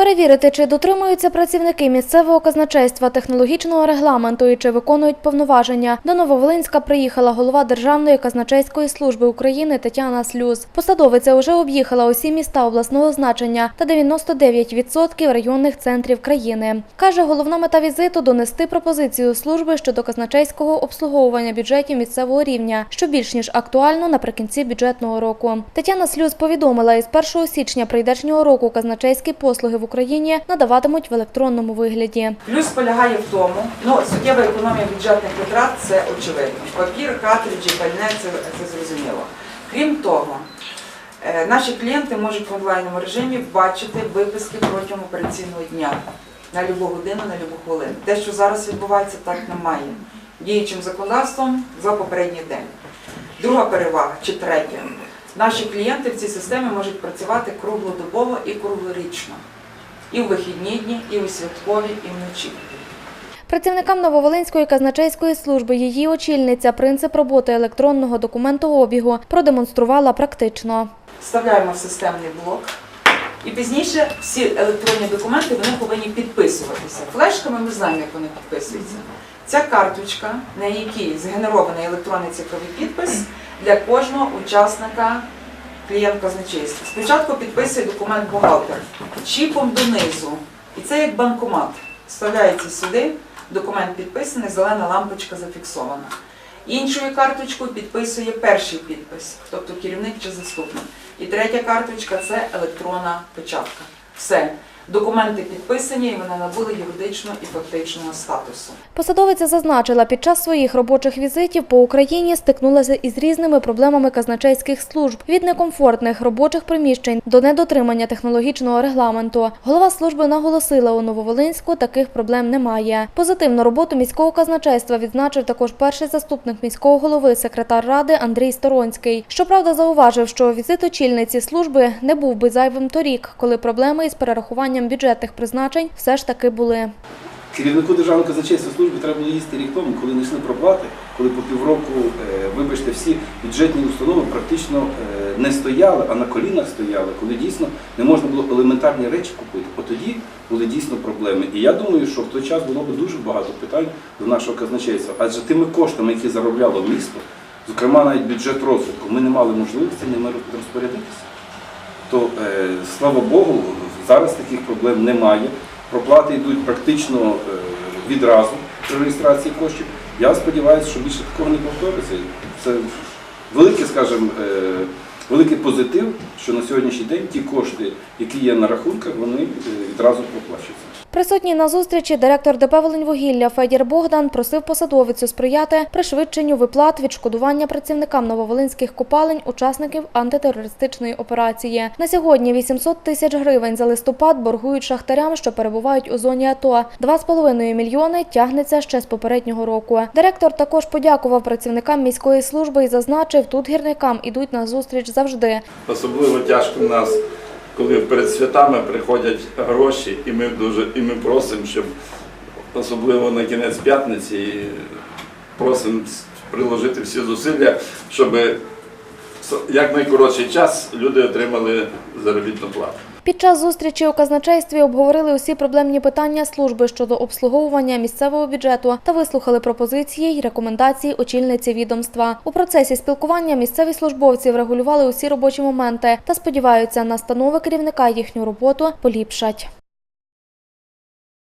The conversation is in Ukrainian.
Перевірити, чи дотримуються працівники місцевого казначейства технологічного регламенту і чи виконують повноваження. До Нововолинська приїхала голова Державної казначейської служби України Тетяна Слюз. Посадовиця уже об'їхала усі міста обласного значення та 99% районних центрів країни. Каже, головна мета візиту донести пропозицію служби щодо казначейського обслуговування бюджетів місцевого рівня, що більш ніж актуально наприкінці бюджетного року. Тетяна Слюз повідомила, із 1 січня прийдешнього року казначейські послуги в Україні надаватимуть в електронному вигляді. Плюс полягає в тому, ну суттєва економія бюджетних витрат це очевидно. Папір, картриджі, пальне це, зрозуміло. Крім того, е, наші клієнти можуть в онлайному режимі бачити виписки протягом операційного дня на любу годину, на любу хвилину. Те, що зараз відбувається, так немає. Діючим законодавством за попередній день. Друга перевага чи третя. Наші клієнти в цій системі можуть працювати круглодобово і круглорічно. І в вихідні дні, і у святкові, і вночі. Працівникам Нововолинської казначейської служби її очільниця принцип роботи електронного документообігу продемонструвала практично. Вставляємо в системний блок. І пізніше всі електронні документи вони повинні підписуватися. Флешками ми знаємо, як вони підписуються. Ця карточка, на якій згенерований електронний цифровий підпис для кожного учасника клієнт казначейства. Спочатку підписує документ бухгалтер чіпом донизу. І це як банкомат. Вставляється сюди, документ підписаний, зелена лампочка зафіксована. Іншою карточкою підписує перший підпис, тобто керівник чи заступник. І третя карточка це електронна печатка. Все. Документи підписані і вони набули юридичного і фактичного статусу. Посадовиця зазначила, під час своїх робочих візитів по Україні стикнулася із різними проблемами казначейських служб від некомфортних робочих приміщень до недотримання технологічного регламенту. Голова служби наголосила, у Нововолинську таких проблем немає. Позитивну роботу міського казначейства відзначив також перший заступник міського голови, секретар ради Андрій Сторонський. Щоправда, зауважив, що візит очільниці служби не був би зайвим торік, коли проблеми із перерахуванням бюджетних призначень все ж таки були. Керівнику Державної казначейської служби треба було їсти рік тому, коли не йшли проплати, коли по півроку, е, вибачте, всі бюджетні установи практично е, не стояли, а на колінах стояли, коли дійсно не можна було елементарні речі купити. От тоді були дійсно проблеми. І я думаю, що в той час було б дуже багато питань до нашого казначейства. Адже тими коштами, які заробляло місто, зокрема навіть бюджет розвитку, ми не мали можливості ними розпорядитися. То е, слава Богу, зараз таких проблем немає. Проплати йдуть практично е, відразу при реєстрації коштів. Я сподіваюся, що більше такого не повториться. Це великий, скажімо, е, великий позитив, що на сьогоднішній день ті кошти, які є на рахунках, вони е, відразу проплачуються. Присутній на зустрічі директор ДП «Волиньвугілля» Федір Богдан просив посадовицю сприяти пришвидшенню виплат відшкодування працівникам нововолинських копалень учасників антитерористичної операції. На сьогодні 800 тисяч гривень за листопад боргують шахтарям, що перебувають у зоні АТО. 2,5 мільйони тягнеться ще з попереднього року. Директор також подякував працівникам міської служби і зазначив, тут гірникам ідуть на зустріч завжди. Особливо тяжко в нас, коли перед святами приходять гроші, і ми дуже і ми просимо, щоб особливо на кінець п'ятниці просимо приложити всі зусилля, щоб як найкоротший час люди отримали заробітну плату. Під час зустрічі у казначействі обговорили усі проблемні питання служби щодо обслуговування місцевого бюджету та вислухали пропозиції й рекомендації очільниці відомства. У процесі спілкування місцеві службовці врегулювали усі робочі моменти та сподіваються, настанови керівника їхню роботу поліпшать.